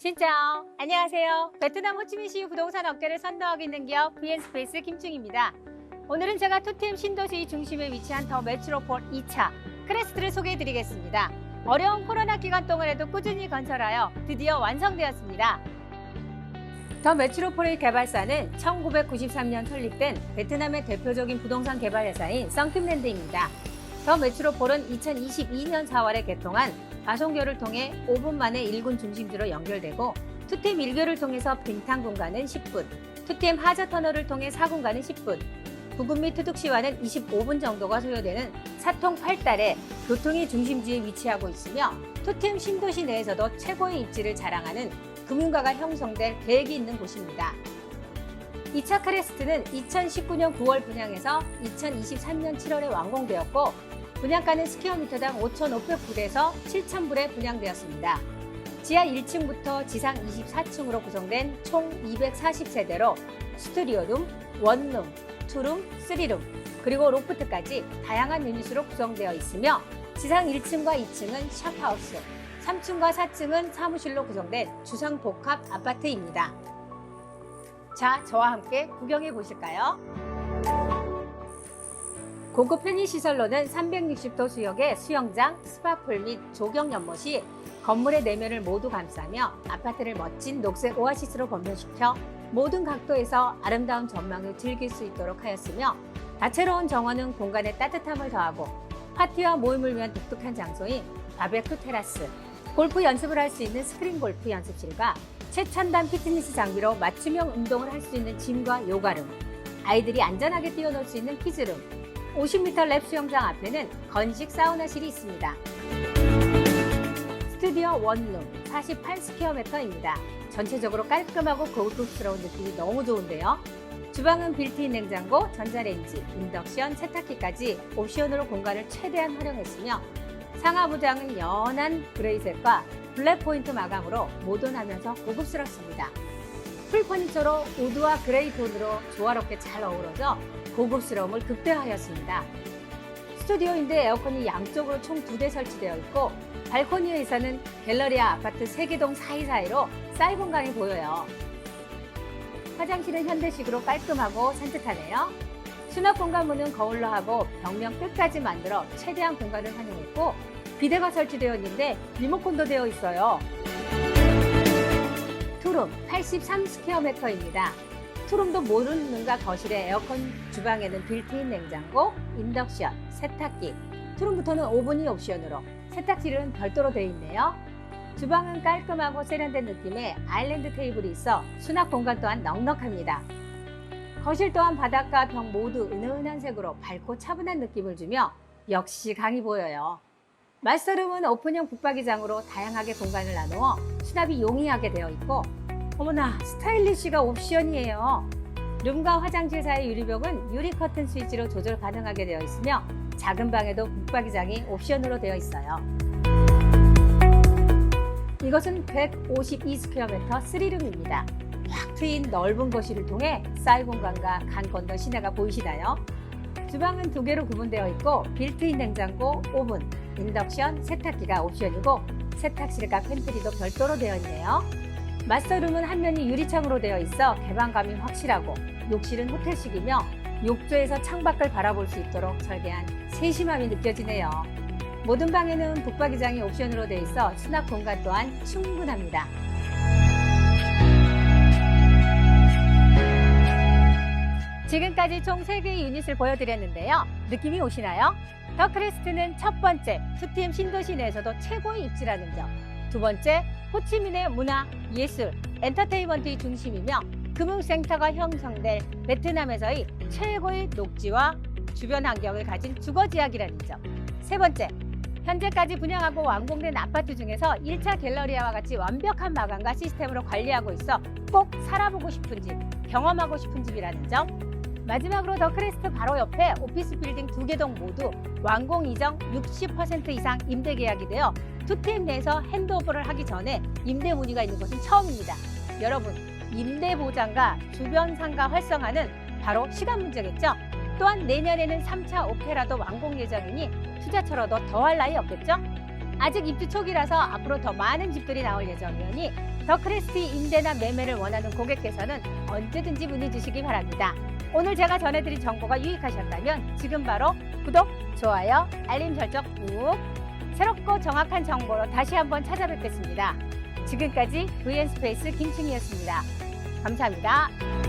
진짜오. 안녕하세요. 베트남 호치민시 부동산 업계를 선도하고 있는 기업 VN스페이스 김충입니다. 오늘은 제가 토템 신도시 중심에 위치한 더 메트로폴 2차 크레스트를 소개해드리겠습니다. 어려운 코로나 기간 동안에도 꾸준히 건설하여 드디어 완성되었습니다. 더 메트로폴의 개발사는 1993년 설립된 베트남의 대표적인 부동산 개발 회사인 썬킴랜드입니다. 더 메트로폴은 2022년 4월에 개통한 가송교를 통해 5분 만에 1군 중심지로 연결되고 투템 1교를 통해서 빙탄 공간은 10분, 투템 하자 터널을 통해 4군가는 10분, 부근 및 투둑시와는 25분 정도가 소요되는 사통 8달에 교통의 중심지에 위치하고 있으며 투템 신도시 내에서도 최고의 입지를 자랑하는 금융가가 형성될 계획이 있는 곳입니다. 2차 크레스트는 2019년 9월 분양해서 2023년 7월에 완공되었고 분양가는 스퀘어미터당 5,500불에서 7,000불에 분양되었습니다. 지하 1층부터 지상 24층으로 구성된 총 240세대로 스튜디오룸, 원룸, 투룸, 쓰리룸, 그리고 로프트까지 다양한 유닛으로 구성되어 있으며 지상 1층과 2층은 샵하우스, 3층과 4층은 사무실로 구성된 주상 복합 아파트입니다. 자, 저와 함께 구경해 보실까요? 고급 편의시설로는 360도 수역의 수영장, 스파풀 및 조경 연못이 건물의 내면을 모두 감싸며 아파트를 멋진 녹색 오아시스로 변변시켜 모든 각도에서 아름다운 전망을 즐길 수 있도록 하였으며 다채로운 정원은 공간에 따뜻함을 더하고 파티와 모임을 위한 독특한 장소인 바베큐 테라스, 골프 연습을 할 수 있는 스크린 골프 연습실과 최첨단 피트니스 장비로 맞춤형 운동을 할 수 있는 짐과 요가룸, 아이들이 안전하게 뛰어놀 수 있는 키즈룸, 50m 랩 수영장 앞에는 건식 사우나실이 있습니다. 스튜디오 원룸 48스퀘어미터입니다. 전체적으로 깔끔하고 고급스러운 느낌이 너무 좋은데요. 주방은 빌트인 냉장고, 전자레인지, 인덕션, 세탁기까지 옵션으로 공간을 최대한 활용했으며 상하부장은 연한 그레이색과 블랙 포인트 마감으로 모던하면서 고급스럽습니다. 풀 퍼니처로 우드와 그레이 톤으로 조화롭게 잘 어우러져 고급스러움을 극대화하였습니다. 스튜디오인데 에어컨이 양쪽으로 총 두 대 설치되어 있고 발코니에서는 갤러리아 아파트 세개동 사이사이로 사이 공간이 보여요. 화장실은 현대식으로 깔끔하고 산뜻하네요. 수납 공간 문은 거울로 하고 벽면 끝까지 만들어 최대한 공간을 활용했고 비대가 설치되어 있는데 리모컨도 되어 있어요. 투룸 83스퀘어미터입니다. 투룸도 모르는가 거실에 에어컨, 주방에는 빌트인 냉장고, 인덕션, 세탁기, 투룸부터는 오븐이 옵션으로 세탁실은 별도로 되어 있네요. 주방은 깔끔하고 세련된 느낌의 아일랜드 테이블이 있어 수납 공간 또한 넉넉합니다. 거실 또한 바닥과 벽 모두 은은한 색으로 밝고 차분한 느낌을 주며 역시 강이 보여요. 마스터룸은 오픈형 붙박이장으로 다양하게 공간을 나누어 수납이 용이하게 되어 있고 어머나 스타일리쉬가 옵션이에요. 룸과 화장실 사이 유리벽은 유리 커튼 스위치로 조절 가능하게 되어 있으며 작은 방에도 붙박이장이 옵션으로 되어 있어요. 이것은 152스퀘어미터 3룸입니다. 확 트인 넓은 거실을 통해 쌀 공간과 강 건너 시내가 보이시나요? 주방은 두 개로 구분되어 있고 빌트인 냉장고, 오븐, 인덕션, 세탁기가 옵션이고 세탁실과 팬트리도 별도로 되어 있네요. 마스터룸은 한 면이 유리창으로 되어 있어 개방감이 확실하고 욕실은 호텔식이며 욕조에서 창밖을 바라볼 수 있도록 설계한 세심함이 느껴지네요. 모든 방에는 북박이장이 옵션으로 되어 있어 수납 공간 또한 충분합니다. 지금까지 총 3개의 유닛을 보여드렸는데요. 느낌이 오시나요? 더 크레스트는 첫 번째, 투팀 신도시 내에서도 최고의 입지라는 점. 두 번째, 호치민의 문화, 예술, 엔터테인먼트의 중심이며 금융센터가 형성될 베트남에서의 최고의 녹지와 주변 환경을 가진 주거지역이라는 점. 세 번째, 현재까지 분양하고 완공된 아파트 중에서 1차 갤러리아와 같이 완벽한 마감과 시스템으로 관리하고 있어 꼭 살아보고 싶은 집, 경험하고 싶은 집이라는 점. 마지막으로 더 크레스트 바로 옆에 오피스 빌딩 두 개 동 모두 완공 이정 60% 이상 임대 계약이 되어 투팀 내에서 핸드오버를 하기 전에 임대 문의가 있는 곳은 처음입니다. 여러분, 임대 보장과 주변 상가 활성화는 바로 시간 문제겠죠? 또한 내년에는 3차 오페라도 완공 예정이니 투자처로도 더할 나위 없겠죠? 아직 입주 초기라서 앞으로 더 많은 집들이 나올 예정이니 더 크레스트 임대나 매매를 원하는 고객께서는 언제든지 문의 주시기 바랍니다. 오늘 제가 전해드린 정보가 유익하셨다면 지금 바로 구독, 좋아요, 알림 설정 꾹 새롭고 정확한 정보로 다시 한번 찾아뵙겠습니다. 지금까지 VN스페이스 김충이었습니다. 감사합니다.